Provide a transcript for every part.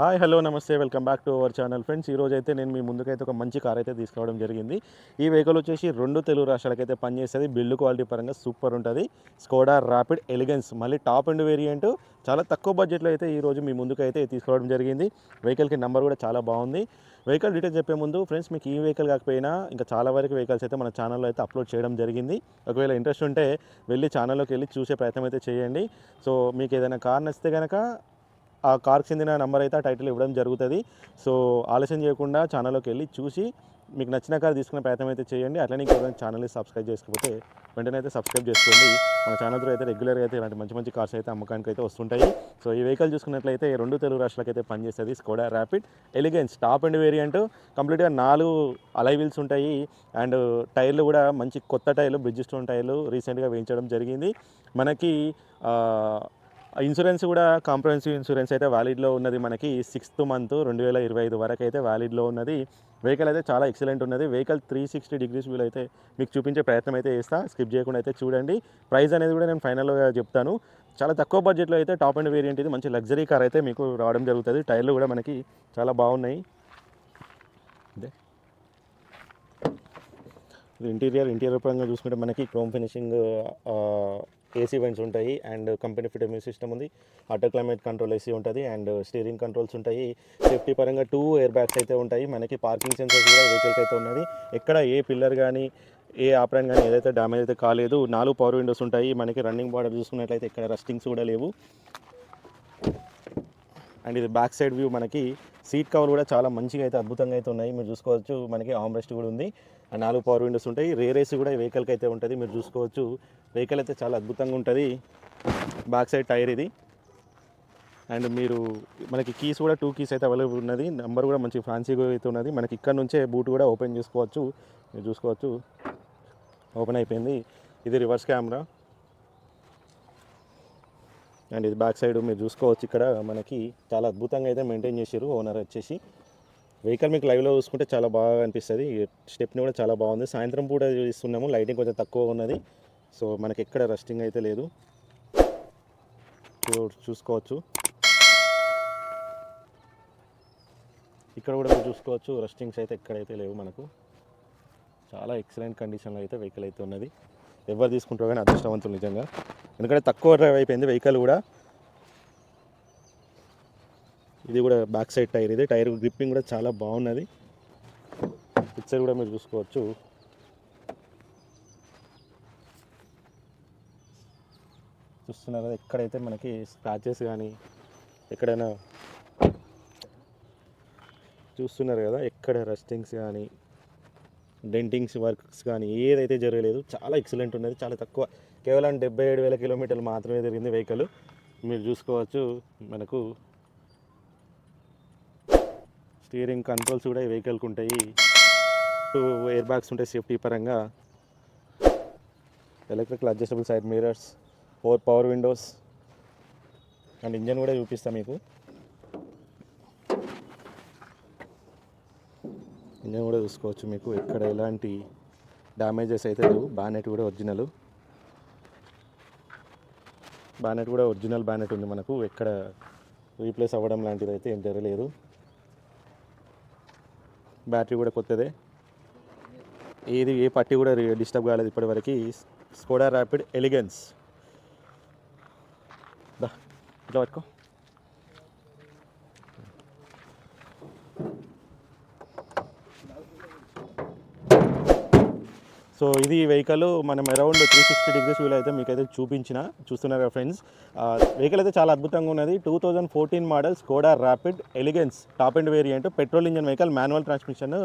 Hi hello నమస్తే. Welcome back to our channel. Friends ఈరోజు అయితే నేను మీ ముందుకైతే ఒక మంచి కార్ అయితే తీసుకురావడం జరిగింది. ఈ వెహికల్ వచ్చేసి రెండు తెలుగు రాష్ట్రాలకైతే పనిచేస్తుంది. బిల్డ్ క్వాలిటీ పరంగా సూపర్ ఉంటుంది. స్కోడా ర్యాపిడ్ ఎలిగెన్స్ మళ్ళీ టాప్ అండ్ వేరియంట్ చాలా తక్కువ బడ్జెట్లో అయితే ఈ రోజు మీ ముందుకు అయితే జరిగింది. వెహికల్కి నెంబర్ కూడా చాలా బాగుంది. వెహికల్ డీటెయిల్స్ చెప్పే ముందు ఫ్రెండ్స్ మీకు ఈ వెహికల్ కాకపోయినా ఇంకా చాలా వరకు వెహికల్స్ అయితే మన ఛానల్లో అయితే అప్లోడ్ చేయడం జరిగింది. ఒకవేళ ఇంట్రెస్ట్ ఉంటే వెళ్ళి ఛానల్లోకి వెళ్ళి చూసే ప్రయత్నం అయితే చేయండి. సో మీకు ఏదైనా కార్ నచ్చితే కనుక ఆ కార్కి చెందిన నెంబర్ అయితే ఆ టైటిల్ ఇవ్వడం జరుగుతుంది. సో ఆలస్యం చేయకుండా ఛానల్లోకి వెళ్ళి చూసి మీకు నచ్చిన కార్ తీసుకునే ప్రయత్నం అయితే చేయండి. అట్లనే ఇంకెవరైనా ఛానల్ని సబ్స్క్రైబ్ చేసుకోకపోతే వెంటనే అయితే సబ్స్క్రైబ్ చేసుకోండి. మన ఛానల్ అయితే రెగ్యులర్గా అయితే ఇలాంటి మంచి మంచి కార్స్ అయితే అమ్మకానికి అయితే వస్తుంటాయి. సో ఈ వెహికల్ చూసుకున్నట్లయితే రెండు తెలుగు రాష్ట్రాలకు అయితే పనిచేస్తుంది. Skoda Rapid Elegance top and variant కంప్లీట్గా నాలుగు అలై వీల్స్ ఉంటాయి. అండ్ టైర్లు కూడా మంచి కొత్త టైర్లు బ్రిడ్జ్ స్టోన్ టైర్లు రీసెంట్గా వేయించడం జరిగింది. మనకి ఇన్సూరెన్స్ కూడా కాంప్రహెన్సివ్ ఇన్సూరెన్స్ అయితే వ్యాలిడ్లో ఉన్నది మనకి సిక్స్త్ మంత్ రెండు వేల ఇరవై ఐదు వరకు అయితే వ్యాలిడ్లో ఉన్నది. వెహికల్ అయితే చాలా ఎక్సలెంట్ ఉన్నది. Vehicle three sixty degrees wheel అయితే మీకు చూపించే ప్రయత్నం అయితే చేస్తా. స్కిప్ చేయకుండా అయితే చూడండి. ప్రైస్ అనేది కూడా నేను ఫైనల్గా చెప్తాను. చాలా తక్కువ బడ్జెట్లో అయితే టాప్ అండ్ వేరియంట్ ఇది. మంచి లగ్జరీ కార్ అయితే మీకు రావడం జరుగుతుంది. టైర్లు కూడా మనకి చాలా బాగున్నాయి. ఇది ఇంటీరియర్ ఇంటీరియర్ పరంగా చూసుకుంటే మనకి క్రోమ్ ఫినిషింగ్ ఏసీ వెంట్స్ ఉంటాయి and company fit music system ఉంది. ఆటో క్లైమేట్ కంట్రోల్ ఏసీ ఉంటుంది అండ్ స్టీరింగ్ కంట్రోల్స్ ఉంటాయి. సేఫ్టీ పరంగా టూ ఎయిర్ బ్యాగ్స్ అయితే ఉంటాయి. మనకి పార్కింగ్ సెన్సర్స్ కూడా వెహికల్కి అయితే ఉన్నది. ఎక్కడ ఏ పిల్లర్ కానీ ఏ ఆపరేన్ కానీ ఏదైతే డ్యామేజ్ అయితే కాలేదు నాలుగు పవర్ విండోస్ ఉంటాయి. మనకి రన్నింగ్ బార్డర్ చూసుకున్నట్లయితే ఇక్కడ రస్టింగ్స్ కూడా లేవు. అండ్ ఇది బ్యాక్ సైడ్ వ్యూ మనకి సీట్ కవర్ కూడా చాలా మంచిగా అయితే అద్భుతంగా అయితే ఉన్నాయి. మీరు చూసుకోవచ్చు మనకి ఆమ్ రెస్ట్ కూడా ఉంది. నాలుగు పవర్ విండోస్ ఉంటాయి. రేర్ ఏసీ కూడా వెహికల్కి అయితే ఉంటుంది. మీరు చూసుకోవచ్చు. వెహికల్ అయితే చాలా అద్భుతంగా ఉంటుంది. బ్యాక్ సైడ్ టైర్ ఇది. అండ్ మీరు మనకి కీస్ కూడా టూ కీస్ అయితే అవైలబుల్ ఉన్నది. నెంబర్ కూడా మంచి ఫ్యాన్సీగా అయితే ఉన్నది. మనకి ఇక్కడ నుంచే బూట్ కూడా ఓపెన్ చేసుకోవచ్చు. మీరు చూసుకోవచ్చు. ఓపెన్ అయిపోయింది. ఇది రివర్స్ కెమెరా అండ్ ఇది బ్యాక్ సైడ్ మీరు చూసుకోవచ్చు. ఇక్కడ మనకి చాలా అద్భుతంగా అయితే మెయింటైన్ చేశారు ఓనర్ వచ్చేసి. వెహికల్ మీకు లైవ్లో చూసుకుంటే చాలా బాగా అనిపిస్తుంది. స్టెప్ని కూడా చాలా బాగుంది. సాయంత్రం పూట చూస్తున్నాము. లైటింగ్ కొంచెం తక్కువ ఉన్నది. సో మనకి ఎక్కడ రస్టింగ్ అయితే లేదు. చూసుకోవచ్చు. ఇక్కడ కూడా మీరు చూసుకోవచ్చు. రస్టింగ్స్ అయితే ఎక్కడైతే లేవు మనకు. చాలా ఎక్సలెంట్ కండిషన్లో అయితే వెహికల్ అయితే ఉన్నది. ఎవరు తీసుకుంటారో కానీ అదృష్టవంతులు నిజంగా. ఎందుకంటే తక్కువ డ్రైవ్ అయిపోయింది వెహికల్ కూడా. ఇది కూడా బ్యాక్ సైడ్ టైర్ ఇది టైర్ గ్రిప్పింగ్ కూడా చాలా బాగున్నది. పిక్చర్ కూడా మీరు చూసుకోవచ్చు. చూస్తున్నారు? కదా ఎక్కడైతే మనకి స్క్రాచెస్ కానీ ఎక్కడైనా చూస్తున్నారు కదా ఎక్కడ రస్టింగ్స్ కానీ డెంటింగ్స్ వర్క్స్ కానీ ఏదైతే జరగలేదు చాలా ఎక్సలెంట్ ఉన్నది చాలా తక్కువ. కేవలం డెబ్బై ఏడు వేల కిలోమీటర్లు మాత్రమే తిరిగింది వెహికల్ మీరు చూసుకోవచ్చు మనకు స్టీరింగ్ కంట్రోల్స్ కూడా ఈ వెహికల్కి ఉంటాయి. టూ ఎయిర్ బ్యాగ్స్ ఉంటాయి సేఫ్టీ పరంగా. Electrical adjustable side mirrors four power windows and engine కూడా చూపిస్తాను మీకు. ఇంజన్ కూడా చూసుకోవచ్చు మీకు. ఎక్కడ ఎలాంటి డ్యామేజెస్ అయితే లేవు. బ్యానెట్ కూడా ఒరిజినల్. బ్యానెట్ కూడా ఒరిజినల్ బ్యానెట్ ఉంది మనకు. ఎక్కడ రీప్లేస్ అవ్వడం లాంటిది అయితే ఏం జరగలేదు. బ్యాటరీ కూడా కొత్తదే. ఏది ఏ పట్టి కూడా డిస్టర్బ్ కాలేదు ఇప్పటివరకు స్కోడా ర్యాపిడ్ ఎలిగెన్స్. దా ఇట్లా పట్టుకో. సో ఇది వెహికల్ మనం around three sixty degrees wheel అయితే మీకు అయితే చూపించిన చూస్తున్నారు ఫ్రెండ్స్ వెహికల్ అయితే చాలా అద్భుతంగా ఉన్నది. Two thousand fourteen model Skoda Rapid Elegance top and variant petrol engine vehicle manual transmission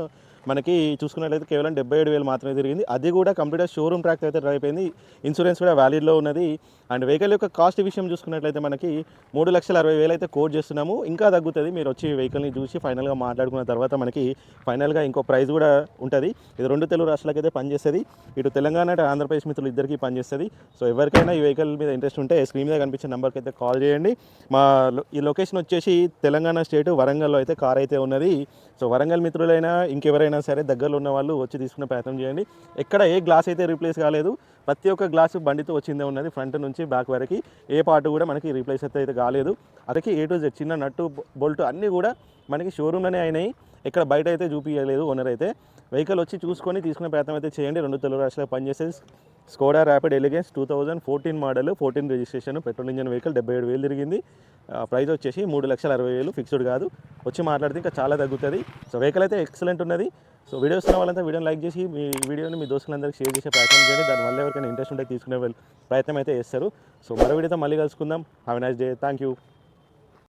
మనకి చూసుకున్నట్లయితే కేవలం డెబ్బై ఏడు వేలు మాత్రమే తిరిగింది. అది కూడా కంప్లీట్గా షోరూమ్ ట్రాక్ అయితే డ్రైవ్ అయిపోయింది. ఇన్సూరెన్స్ కూడా వ్యాలిడ్లో ఉన్నది. అండ్ వెహికల్ యొక్క కాస్ట్ విషయం చూసుకున్నట్లయితే మనకి మూడు లక్షల అరవై వేలు అయితే కోట్ చేస్తున్నాము. ఇంకా తగ్గుతుంది. మీరు వచ్చి వెహికల్ని చూసి ఫైనల్గా మాట్లాడుకున్న తర్వాత మనకి ఫైనల్గా ఇంకో ప్రైస్ కూడా ఉంటుంది. ఇది రెండు తెలుగు రాష్ట్రాలకైతే అయితే పనిచేస్తుంది. ఇటు తెలంగాణ అటు ఆంధ్రప్రదేశ్ మిత్రులు ఇద్దరికి పనిచేస్తుంది. సో ఎవరికైనా ఈ వెహికల్ మీద ఇంట్రెస్ట్ ఉంటే స్క్రీన్ మీద కనిపించే నెంబర్కి అయితే కాల్ చేయండి. మా ఈ లొకేషన్ వచ్చేసి తెలంగాణ స్టేట్ వరంగల్లో అయితే కార్ అయితే ఉన్నది. సో వరంగల్ మిత్రులైనా ఇంకెవరైనా ఎవరైనా సరే దగ్గరలో ఉన్న వాళ్ళు వచ్చి తీసుకునే ప్రయత్నం చేయండి. ఎక్కడ ఏ గ్లాస్ అయితే రీప్లేస్ కాలేదు ప్రతి ఒక్క గ్లాసు బండితో వచ్చిందే ఉన్నది ఫ్రంట్ నుంచి బ్యాక్ వరకు. ఏ పార్ట్ కూడా మనకి రీప్లేస్ అయితే అయితే కాలేదు. అదకి ఏ టు జెడ్ చిన్న నట్టు బోల్ట్ అన్నీ కూడా మనకి షోరూమ్లోనే అయినాయి. ఇక్కడ బయట అయితే చూపించలేదు ఓనర్ అయితే. వెహికల్ వచ్చి చూసుకొని తీసుకునే ప్రయత్నం అయితే చేయండి. రెండు తెలుగు రాష్ట్రాలు పనిచేసే Skoda Rapid Elegance two thousand fourteen model fourteen registration petrol engine vehicle డెబ్బై ఏడు వేలు తిరిగింది. ఆ, ప్రైస్ వచ్చేసి మూడు లక్షల అరవై వేలు ఫిక్స్డ్ కాదు. వచ్చి మాట్లాడితే ఇంకా చాలా తగ్గుతుంది. సో వెహికల్ అయితే ఎక్సలెంట్ ఉన్నది. సో వీడియోస్ ఉన్న వాళ్ళంతా వీడియోని లైక్ చేసి మీ వీడియోని మీ దోస్తులందరికీ షేర్ చేసే ప్రయత్నం చేయండి. దానివల్ల ఎవరికైనా ఇంట్రెస్ట్ ఉంటే తీసుకునే ప్రయత్నం అయితే చేస్తారు. సో మరో వీడియోతో మళ్ళీ కలుసుకుందాం. Have nice day thank you